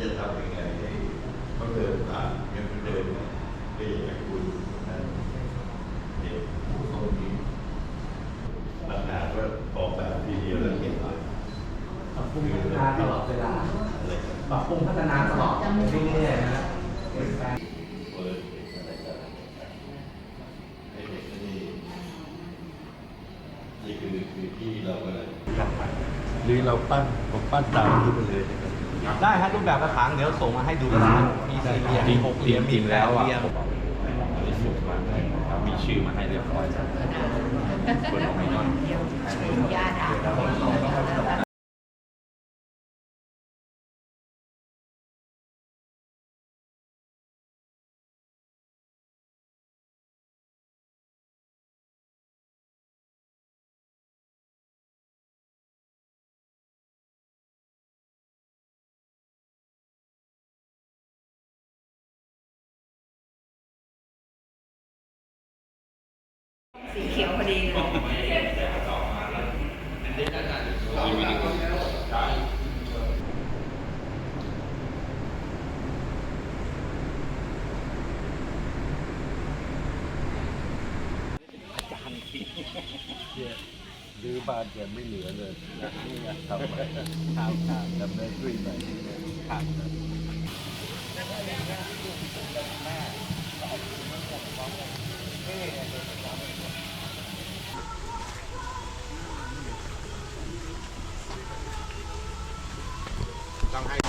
จะทำยังไงให้เขาเดินผ่านยังเดินได้อย่างไรคุณนะเด็กผู้ตรงนี้ปัญหาว่าออกแบบทีเดียวแล้วเห็นเลยปรับปรุงพัฒนาตลอดเวลาอะไรกันปรับปรุงพัฒนาตลอดเรื่อยๆนะเปลี่ยนแปลงเปิดอะไรกันให้เด็กนี่นี่คือคือที่เราก็เลยหรือเราปั้นผมปั้นตามที่ไปเลยนะครับ ได้ฮะรูปแบบกระถางเดี๋ยวส่งมาให้ดูแล้วกันมีสี่เหลี่ยมมีหกเหลี่ยมมีแปดเหลี่ยมมีชื่อมาให้เรียบร้อยแล้ว คนของไมนอนญาติอ่ สีเขียวพอดีเลยรื้อบ้านแกไม่เหลือเลยทำใหม่ครับครับทำเนสรีใหม่ ครับ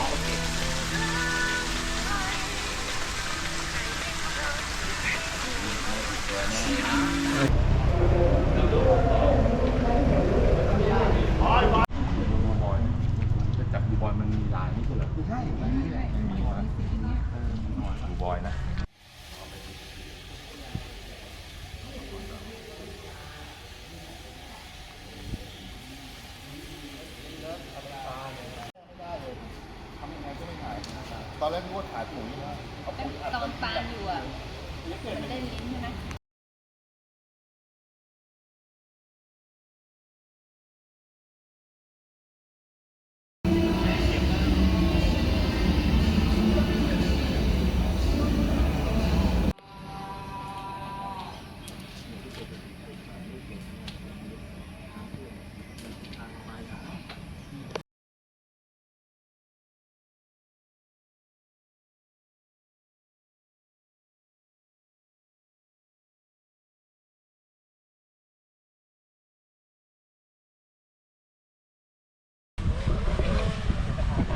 บอยจะจับดูบอยมันมีลายนี่คือเหรอไม่ใช่ไม่มีไม่มีวะดูบอยนะ ตอนแรกนึกว่าถ่ายปุ๋ยนะเอาปุ๋ยอัดตอนปานอยู่อะมันได้ลิ้น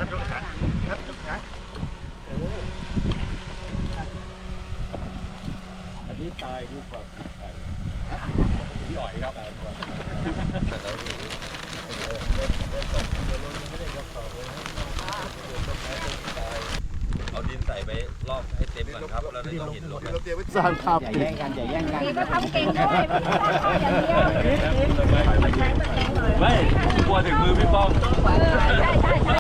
ใช่ไหมอันนี้ตายดีกว่าพี่อ๋อยครับเอาดินใส่ไปรอบให้เต็มก่อนครับแล้วนี่ต้องหินลงเราเตรียมไว้สร้างภาพอย่าแย่งกันอย่าแย่งกันนี่ก็ทำเก่งด้วยไม่ใช่อย่างเดียวมันใช้มันแข็งเลยไม่กลัวถึงมือพี่ป้อง ใช่ใช่ใช่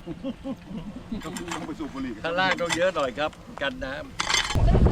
ต้องไปสูบบุหรี่ ข้างล่างต้องเยอะหน่อยครับ กันน้ำ